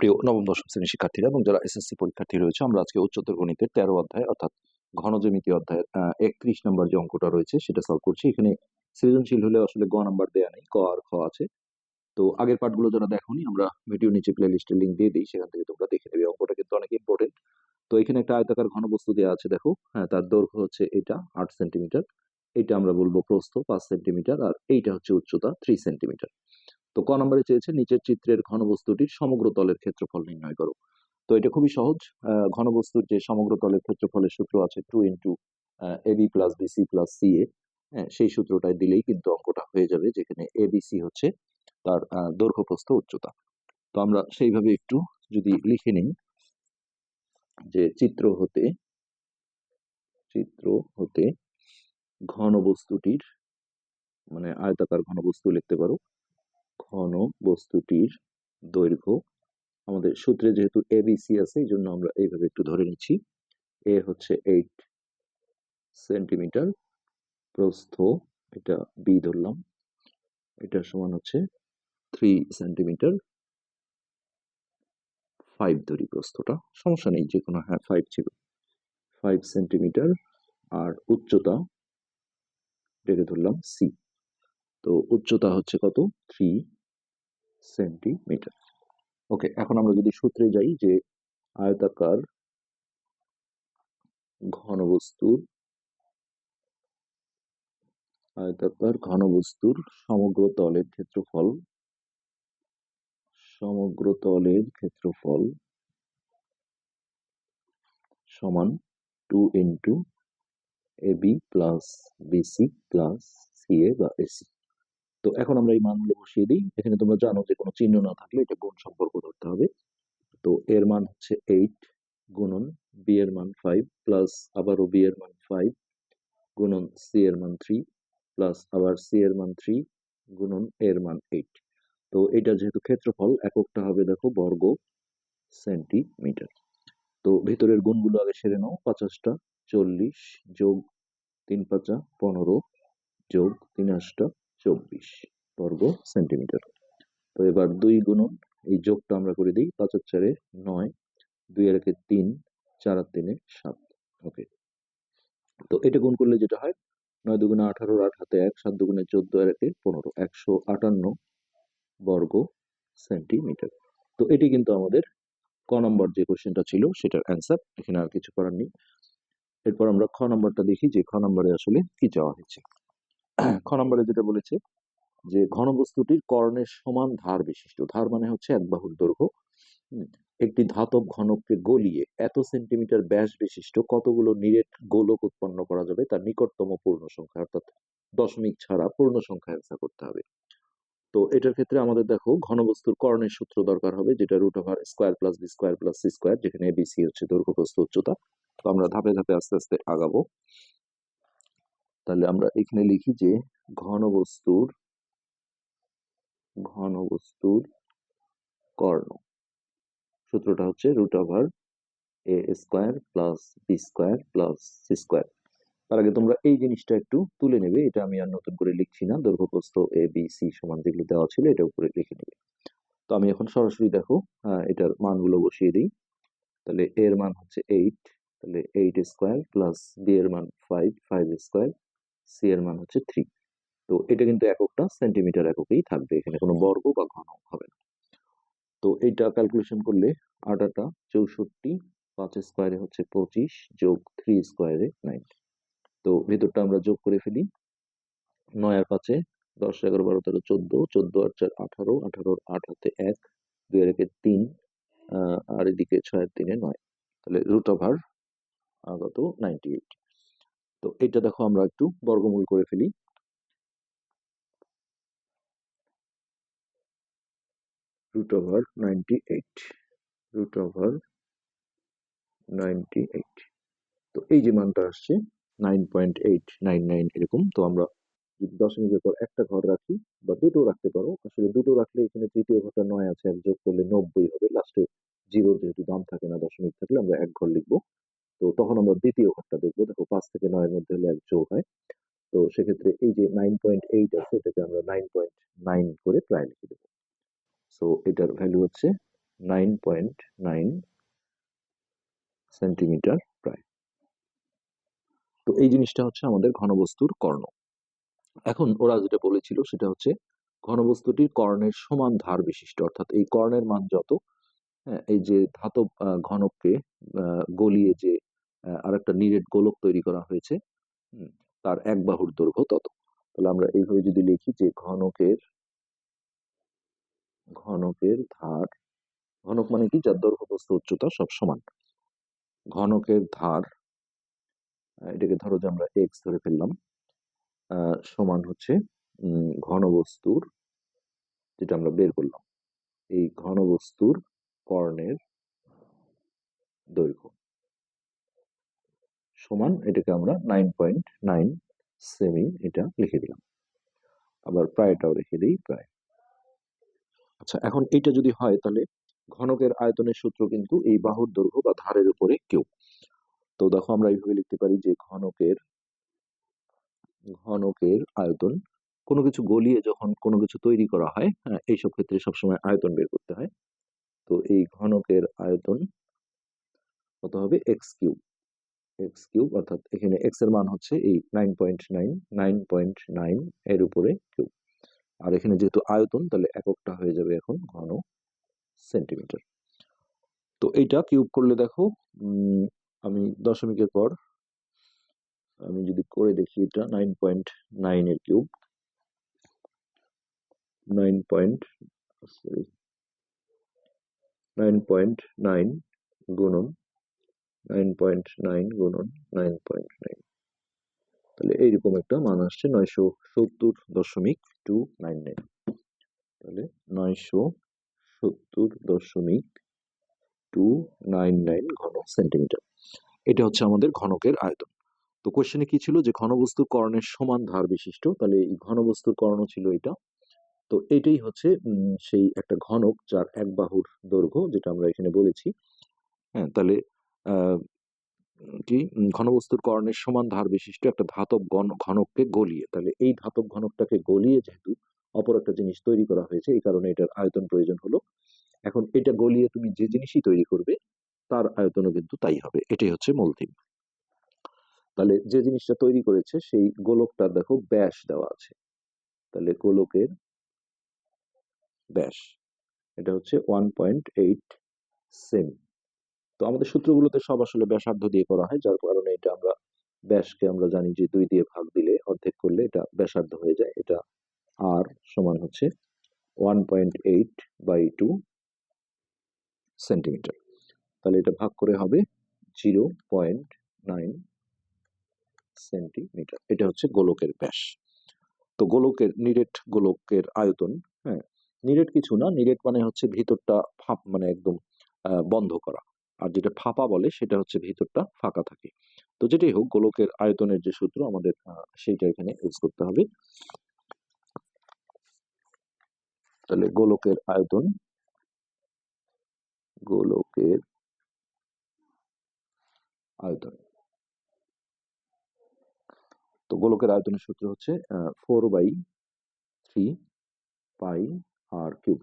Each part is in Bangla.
প্রিয় নবম, দশম শ্রেণির শিক্ষার্থীরা এবং যারা এসএসসি পরীক্ষার্থী রয়েছে, আমরা আজকে উচ্চতর গণিতের তেরো অধ্যায়, অর্থাৎ ঘনজ্যামিতি অধ্যায়ের একত্রিশ নম্বর যে অঙ্কটা রয়েছে, সেটা সলভ করছি। এখানে সৃজনশীল হলে আসলে গ নাম্বার দেয়া নেই, ক আর খ আছে। তো আগের পার্টগুলো যারা দেখোনি, আমরা ভিডিও নিচে প্লে লিস্টের লিঙ্ক দিয়ে দিই, সেখান থেকে তোমরা দেখে নেবে, অঙ্কটা কিন্তু অনেক ইম্পর্টেন্ট তো এখানে একটা আয়তাকার ঘনবস্তু দেওয়া আছে, দেখো হ্যাঁ তার দৈর্ঘ্য হচ্ছে এটা, আট সেন্টিমিটার এটা আমরা বলব প্রস্থ, পাঁচ সেন্টিমিটার আর এইটা হচ্ছে উচ্চতা থ্রি সেন্টিমিটার তো ক নম্বরে চেয়েছে, নিচের চিত্রের ঘনবস্তুটির সমগ্র তলের ক্ষেত্রফল নির্ণয় করো। তো এটা খুবই সহজ। ঘনবস্তুর যে সমগ্র তলের ক্ষেত্রফলের সূত্র আছে two into A B plus BC plus C A সেই সূত্রটায় দিলেই কিন্তু অঙ্কটা হয়ে যাবে, যেখানে এ বিসি হচ্ছে তার দৈর্ঘ্য প্রস্থ উচ্চতা। তো আমরা সেইভাবে একটু যদি লিখে নিই যে চিত্র হতে চিত্র হতে ঘনবস্তুটির মানে আয়তাকার ঘনবস্তু লিখতে পারো। ঘন বস্তুটির দৈর্ঘ্য। আমাদের সূত্রে যেহেতু এবিসি আছে, এই জন্য আমরা এইভাবে একটু ধরে নিচ্ছি। এ হচ্ছে এইট সেন্টিমিটার প্রস্থ, এটা বি ধরলাম। এটা সমান হচ্ছে থ্রি সেন্টিমিটার ফাইভ ধরি প্রস্থটা। সমস্যা নেই, যে কোনো হ্যাঁ ফাইভ ছিল। ফাইভ সেন্টিমিটার আর উচ্চতা, এটাকে ধরলাম সি তো উচ্চতা হচ্ছে কত? থ্রি সেন্টিমিটার ওকে এখন আমরা যদি সূত্রে যাই যে আয়তাকার ঘনবস্তুর আয়তাকার ঘনবস্তুর সমগ্র তলের ক্ষেত্রফল, সমগ্র তলের ক্ষেত্রফল সমান two into A B plus BC plus CA বা এসি তো এখন আমরা এই মানগুলো বসিয়ে দিই। এখানে তোমরা জানো যে কোনো চিহ্ন না থাকলে এটা গুণ সম্পর্ক ধরতে হবে। তো এর মান হচ্ছে এইট গুণন বি এর মান ফাইভ প্লাস আবারও বি এর মান ফাইভ গুণন সি এর মান থ্রি প্লাস আবার সি এর মান থ্রি গুণন এর মান এইট তো এটা যেহেতু ক্ষেত্রফল, এককটা হবে দেখো বর্গ সেন্টিমিটার তো ভেতরের গুণগুলো আগে সেরে নাও পঞ্চাশটা চল্লিশ যোগ তিন পাঁচা পনেরো যোগ তিন আটটা চব্বিশ বর্গ সেন্টিমিটার। তো এবার দুই গুণন, এই যোগটা আমরা করে দিই পাঁচ চারে নয়, দুই আর একে তিন, চার আর তিনে সাত। ওকে। তো এটা গুণ করলে যেটা হয়, নয় দুগুণে আঠারো আট হাতে এক, সাত দুগুণে চোদ্দ আর একে পনেরো, একশো আটান্ন বর্গ সেন্টিমিটার। তো এটি কিন্তু আমাদের ক নম্বর যে কোশ্চেনটা ছিল সেটার অ্যান্সার, এখানে আর কিছু করার নেই। এরপর আমরা খ নম্বরটা দেখি যে খ নম্বরে আসলে কি চাওয়া হয়েছে। খ নম্বরে যেটা বলেছে যে ঘনবস্তুটির কর্ণের সমান ধার বিশিষ্ট। ধার মানে হচ্ছে এক বাহুর দৈর্ঘ্য। একটি ধাতব ঘনককে গলিয়ে এত সেন্টিমিটার ব্যাস বিশিষ্ট কতগুলো নিরেট গোলক উৎপন্ন করা যাবে তার নিকটতম পূর্ণ সংখ্যা অর্থাৎ দশমিক ছাড়া পূর্ণ সংখ্যা অ্যান্সার করতে হবে। তো এটার ক্ষেত্রে আমাদের দেখো ঘনবস্তুর কর্ণের সূত্র দরকার হবে যেটা root over square plus B square plus C square যেখানে এবিসি হচ্ছে দৈর্ঘ্য প্রস্থ উচ্চতা। তো আমরা ধাপে ধাপে আস্তে আস্তে আগাবো। তাহলে আমরা এখানে লিখি যে ঘন বস্তুর ঘন বস্তুর কর্ণ। সূত্রটা হচ্ছে root over A square plus B square plus C square তার আগে তোমরা এই জিনিসটা একটু তুলে নেবে এটা আমি আর নতুন করে লিখছি না দৈর্ঘ্য প্রস্থ এ বি সি সমান যেগুলো দেওয়া ছিল এটা উপরে লিখে নেবে তো আমি এখন সরাসরি দেখো আহ, এটার মানগুলো বসিয়ে দিই। তাহলে এর মান হচ্ছে এইট তাহলে এইট স্কোয়ার প্লাস বি এর মান ফাইভ ফাইভ স্কোয়ার সি এর মান হচ্ছে থ্রি তো এটা কিন্তু এককটা সেন্টিমিটার এককেই থাকবে, এখানে কোনো বর্গ বা ঘন হবে না। তো এইটা ক্যালকুলেশন করলে আট আটা চৌষট্টি পাঁচ স্কোয়ারে হচ্ছে পঁচিশ যোগ থ্রি স্কোয়ারে নাইন তো ভিতরটা আমরা যোগ করে ফেলি। নয় আর পাঁচে দশ, এগারো, বারো, তেরো, চোদ্দ চোদ্দ আর চার, আঠারো, আঠারোর আট হাতে এক, দুই আর একে তিন আর এদিকে ছয় আর তিনে নয়। তাহলে রুট ওভার আগত নাইনটি এইট তো এটা দেখো আমরা একটু বর্গমূল করে ফেলি। Ninety eight root over ninety eight তো এই যে মানটা আসছে nine point eight nine nine এরকম, তো আমরা যদি দশমিকের পর একটা ঘর রাখি বা দুটো রাখতে পারো, আসলে দুটো রাখলে এখানে তৃতীয় ঘরটা নয় আছে, এক যোগ করলে নব্বই হবে। লাস্টে জিরো যেহেতু দাম থাকে না, দশমিক থাকলে আমরা এক ঘর লিখব। তো তখন আমরা দ্বিতীয় ঘরটা দেখব। দেখো, পাঁচ থেকে নয়ের মধ্যে হলে এক যোগ হয়। তো সেক্ষেত্রে এই যে নাইন পয়েন্ট এইট আছে, এটাকে আমরা নাইন পয়েন্ট নাইন করে প্রায় লিখে দেবো। সো এটার ভ্যালু হচ্ছে নাইন পয়েন্ট নাইন সেন্টিমিটার প্রায়। তো এই জিনিসটা হচ্ছে আমাদের ঘনবস্তুর কর্ণ। এখন ওরা যেটা বলেছিল, সেটা হচ্ছে ঘনবস্তুটির কর্ণের সমান ধার বিশিষ্ট। অর্থাৎ এই কর্ণের মান যত এই যে ধাতব ঘনককে গলিয়ে যে আরেকটা নিরেট গোলক তৈরি করা হয়েছে তার এক বাহুর দৈর্ঘ্য তত। তাহলে আমরা এইভাবে যদি লিখি যে ঘনকের ঘনকের ধার, ঘনক মানে কি? যার দৈর্ঘ্য প্রস্থ উচ্চতা সব সমান। ঘনকের ধার এটাকে ধরো যে আমরা এক্স ধরে ফেললাম সমান হচ্ছে ঘনবস্তুর, যেটা আমরা বের করলাম। এই ঘনবস্তুর কর্ণের দৈর্ঘ্য। সমান এটাকে আমরা নাইন পয়েন্ট নাইন সেমি এটা লিখে দিলাম। আবার প্রায়টাও রেখে দিই প্রায়। আচ্ছা এখন এটা যদি হয় তাহলে ঘনকের আয়তনের সূত্র কিন্তু এই বাহুর দৈর্ঘ্য বা ধারের উপরে কেউ। তো দেখো আমরা এইভাবে লিখতে পারি যে ঘনকের ঘনকের আয়তন কোনো কিছু গলিয়ে যখন কোনো কিছু তৈরি করা হয় হ্যাঁ এইসব ক্ষেত্রে সবসময় আয়তন বের করতে হয়। তো এই ঘনকের আয়তন কত হবে? এক্স কিউব এক্স কিউব অর্থাৎ এখানে এক্সের মান হচ্ছে এই nine point nine nine point nine এর উপরে কিউব আর এখানে যেহেতু আয়তন, তাহলে এককটা হয়ে যাবে এখন ঘন সেন্টিমিটার তো এইটা কিউব করলে দেখো আমি দশমিকের পর আমি যদি করে দেখি এটা নাইন পয়েন্ট নাইন এর cube nine point sorry nine point nine গুণন নাইন পয়েন্ট নাইন গুণন নাইন পয়েন্ট নাইন তাহলে এইরকম একটা মান আসছে নয়শো সত্তর দশমিক টু নাইন নাইন তাহলে নয়শো সত্তর দশমিক টু নাইন নাইন ঘন সেন্টিমিটার। এটা হচ্ছে আমাদের ঘনকের আয়তন। তো কোশ্চেনে কি ছিল? যে ঘনবস্তুর কর্ণের সমান ধার বিশিষ্ট। তাহলে এই ঘনবস্তুর কর্ণ ছিল এটা। তো এটাই হচ্ছে সেই একটা ঘনক যার এক বাহুর দৈর্ঘ্য যেটা আমরা এখানে বলেছি। হ্যাঁ তাহলে কি? ঘনবস্তুর কর্ণের সমান ধার বিশিষ্ট একটা ধাতব ঘনককে গলিয়ে। তাহলে এই ধাতব ঘনকটাকে গলিয়ে যেহেতু অপর একটা জিনিস তৈরি করা হয়েছে, এই কারণে এটার আয়তন প্রয়োজন হলো। এখন এটা গলিয়ে তুমি যে জিনিসই তৈরি করবে, তার আয়তনও কিন্তু তাই হবে। এটাই হচ্ছে মূল থিম তাহলে যে জিনিসটা তৈরি করেছে, সেই গোলকটার দেখো ব্যাস দেওয়া আছে। তাহলে গোলকের ব্যাস, এটা হচ্ছে ওয়ান পয়েন্ট এইট সেমি তো আমাদের সূত্রগুলোতে সব আসলে ব্যাসার্ধ দিয়ে করা হয়, যার কারণে এটা আমরা ব্যাসকে আমরা জানি যে দুই দিয়ে ভাগ দিলে অর্ধেক করলে এটা ব্যাসার্ধ হয়ে যায়। এটা আর সমান হচ্ছে one point eight by two centimetre তাহলে এটা ভাগ করে হবে জিরো পয়েন্ট নাইন সেন্টিমিটার এটা হচ্ছে গোলকের ব্যাস। তো গোলকের, নিরেট গোলকের আয়তন হ্যাঁ নিরেট কিছু না নিরেট মানে হচ্ছে ভিতরটা ফাঁপ মানে একদম বন্ধ করা। আর যেটা ফাঁপা বলে সেটা হচ্ছে ভিতরটা ফাঁকা থাকে। তো যেটাই হোক, গোলকের আয়তনের যে সূত্র আমাদের সেইটা এখানে ইউজ করতে হবে। তাহলে গোলকের আয়তন গোলকের আয়তন। তো গোলকের আয়তনের সূত্র হচ্ছে four by three pi r cube.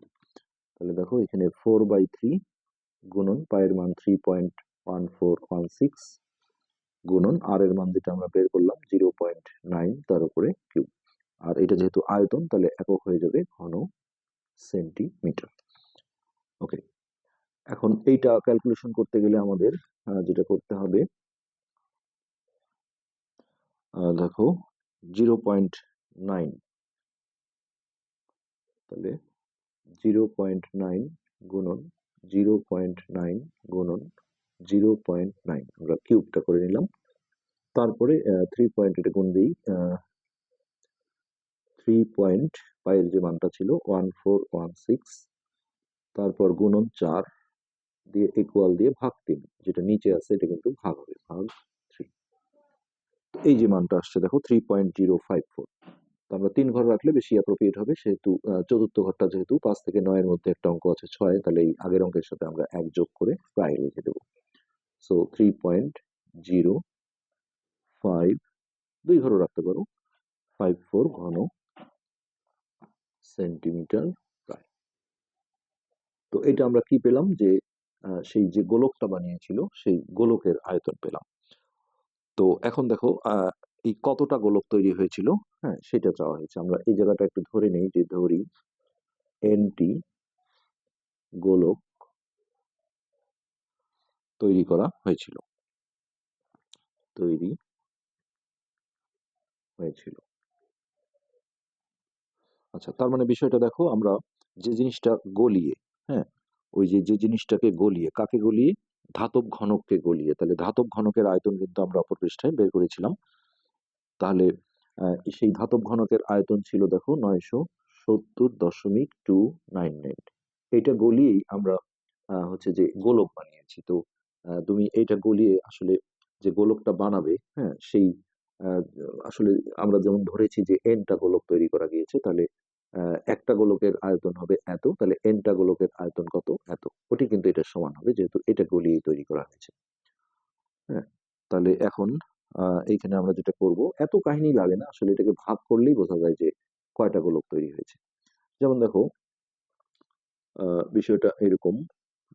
তাহলে দেখো এখানে ফোর বাই থ্রি গুণন, পায়ের মান three point one four one six গুণন আর এর মান যেটা আমরা বের করলাম জিরো পয়েন্ট নাইন তার উপরে কিউব। আর এটা যেহেতু আয়তন, তাহলে একক হয়ে যাবে ঘন সেন্টিমিটার ওকে এখন এইটা ক্যালকুলেশন করতে গেলে আমাদের যেটা করতে হবে দেখো জিরো পয়েন্ট নাইন তাহলে জিরো পয়েন্ট নাইন গুণন জিরো পয়েন্ট নাইন গুণন জিরো পয়েন্ট নাইন আমরা কিউবটা করে নিলাম। তারপরে থ্রি পয়েন্ট এটা গুণ দিই থ্রি পয়েন্ট পায়ের যে মানটা ছিল ওয়ান ফোর ওয়ান সিক্স তারপর গুণন চার দিয়ে ইকুয়াল দিয়ে ভাগ তিন, যেটা নিচে আছে, এটা কিন্তু ভাগ হবে, ভাগ থ্রি এই যে মানটা আসছে, দেখো three point zero five four আমরা তিন ঘর রাখলে বেশি অ্যাপ্রোপ্রিয়েট হবে। সেহেতু চতুর্থ ঘরটা যেহেতু পাঁচ থেকে নয়ের মধ্যে একটা অঙ্ক আছে ছয়, তাহলে এই আগের অঙ্কের সাথে আমরা এক যোগ করে প্রায় লিখে দেবো। So three point zero five দুই ঘরও রাখতে পারো। ফাইভ ফোর ঘন সেন্টিমিটার প্রায়। তো এটা আমরা কি পেলাম? যে সেই যে গোলকটা বানিয়েছিল, সেই গোলকের আয়তন পেলাম। তো এখন দেখো এই কতটা গোলক তৈরি হয়েছিল হ্যাঁ সেটা চাওয়া হয়েছে। আমরা এই জায়গাটা একটু ধরে নেই যে ধরি এনটি গোলক তৈরি করা হয়েছিল। তৈরি হয়েছিল। আচ্ছা তার মানে বিষয়টা দেখো, আমরা যে জিনিসটা গলিয়ে হ্যাঁ ওই যে যে জিনিসটাকে গলিয়ে, কাকে গলিয়ে? ধাতব ঘনককে গলিয়ে। তাহলে ধাতব ঘনকের আয়তন কিন্তু আমরা অপর পৃষ্ঠায় বের করেছিলাম। তাহলে সেই ধাতব ঘনকের আয়তন ছিল দেখো নয়শো সত্তর দশমিক টু নাইন নাইন। এইটা গলিয়েই আমরা হচ্ছে যে গোলক বানিয়েছি। তো তুমি এইটা গলিয়ে আসলে যে গোলকটা বানাবে হ্যাঁ সেই আসলে আমরা যেমন ধরেছি যে এনটা গোলক তৈরি করা গিয়েছে, তাহলে একটা গোলকের আয়তন হবে এত, তাহলে এনটা গোলকের আয়তন কত? এত। ওটি কিন্তু এটা সমান হবে, যেহেতু এটা গলিয়েই তৈরি করা হয়েছে। হ্যাঁ তাহলে এখন এইখানে আমরা যেটা করব, এত কাহিনী লাগে না, আসলে এটাকে ভাগ করলেই বোঝা যায় যে কয়টা গোলক তৈরি হয়েছে। যেমন দেখো বিষয়টা এরকম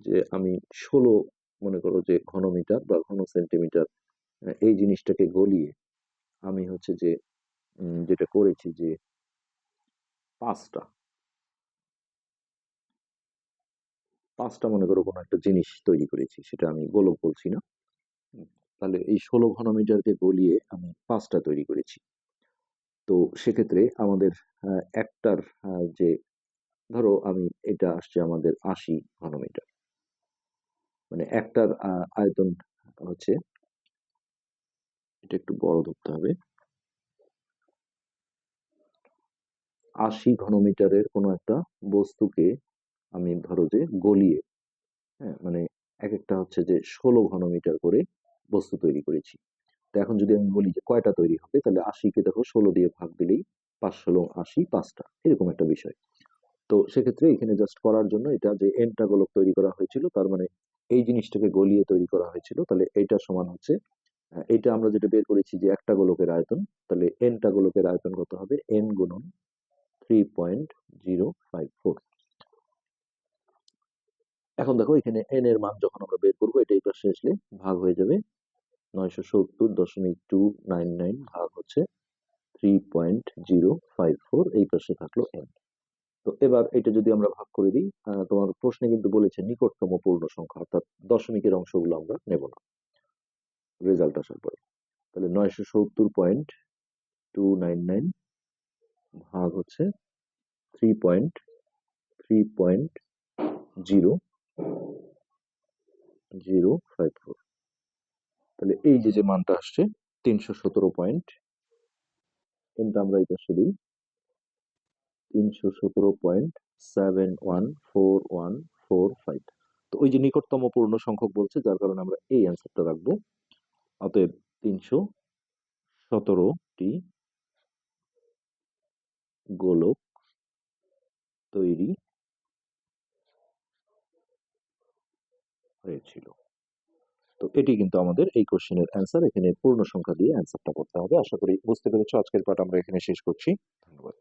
যে আমি ষোলো মনে করো যে ঘনমিটার বা ঘন সেন্টিমিটার এই জিনিসটাকে গলিয়ে আমি হচ্ছে যে যেটা করেছি যে পাঁচটা পাঁচটা মনে করো কোনো একটা জিনিস তৈরি করেছি, সেটা আমি গোলক বলছি না। তাহলে এই ষোলো ঘনমিটারকে গলিয়ে আমি পাঁচটা তৈরি করেছি। তো সেক্ষেত্রে আমাদের একটার যে, ধরো আমি এটা আসছে আমাদের আশি ঘনমিটার। মানে একটার আয়তন হচ্ছে এটা একটু বড় ধরতে হবে। আশি ঘনমিটারের কোনো একটা বস্তুকে আমি ধরো যে গলিয়ে হ্যাঁ মানে এক একটা হচ্ছে যে ষোলো ঘনমিটার করে বস্তু তৈরি করেছি। তো এখন যদি আমি বলি যে কয়টা তৈরি হবে, তাহলে আশিকে দেখো ষোলো দিয়ে ভাগ দিলেই পাঁচ, ষোলো, আশি, পাঁচটা, এরকম একটা বিষয়। তো সেক্ষেত্রে এখানে জাস্ট করার জন্য এটা যে এনটা গোলক তৈরি করা হয়েছিল, তার মানে এই জিনিসটাকে গলিয়ে তৈরি করা হয়েছিল, তাহলে এইটা সমান হচ্ছে এটা আমরা যেটা বের করেছি যে একটা গোলকের আয়তন, তাহলে এনটা গোলকের আয়তন কত হবে? এন গুণন three point zero five four এখন দেখো এখানে এন এর মান যখন আমরা বের করব, এটা এই পাশে আসলে ভাগ হয়ে যাবে। নয়শো সত্তর দশমিক টু নাইন নাইন ভাগ হচ্ছে three point zero five four এই পাশে থাকল এন তো এবার এটা যদি আমরা ভাগ করে দিই তোমার প্রশ্নে কিন্তু বলেছে নিকটতম পূর্ণ সংখ্যা, অর্থাৎ দশমিকের অংশগুলো আমরা নেব না। রেজাল্ট আসার পরে। তাহলে নয়শো সত্তর পয়েন্ট টু নাইন নাইন ভাগ হচ্ছে three point three point zero zero five four তাহলে এই যে যে মানটা আসছে, তিনশো সতেরো পয়েন্ট। কিন্তু আমরা এই পাশে তিনশো সতেরো point seven one four one four five. তো ওই যে নিকটতম পূর্ণ সংখ্যক বলছে, যার কারণে আমরা এই অ্যান্সারটা রাখব। অতএব তিনশো সতেরোটি গোলক তৈরি হয়েছিল। তো এটি কিন্তু আমাদের এই কোশ্চেনের অ্যান্সার এখানে পূর্ণ সংখ্যা দিয়ে অ্যান্সারটা করতে হবে। আশা করি বুঝতে পেরেছ, আজকের পাঠ আমরা এখানে শেষ করছি। ধন্যবাদ।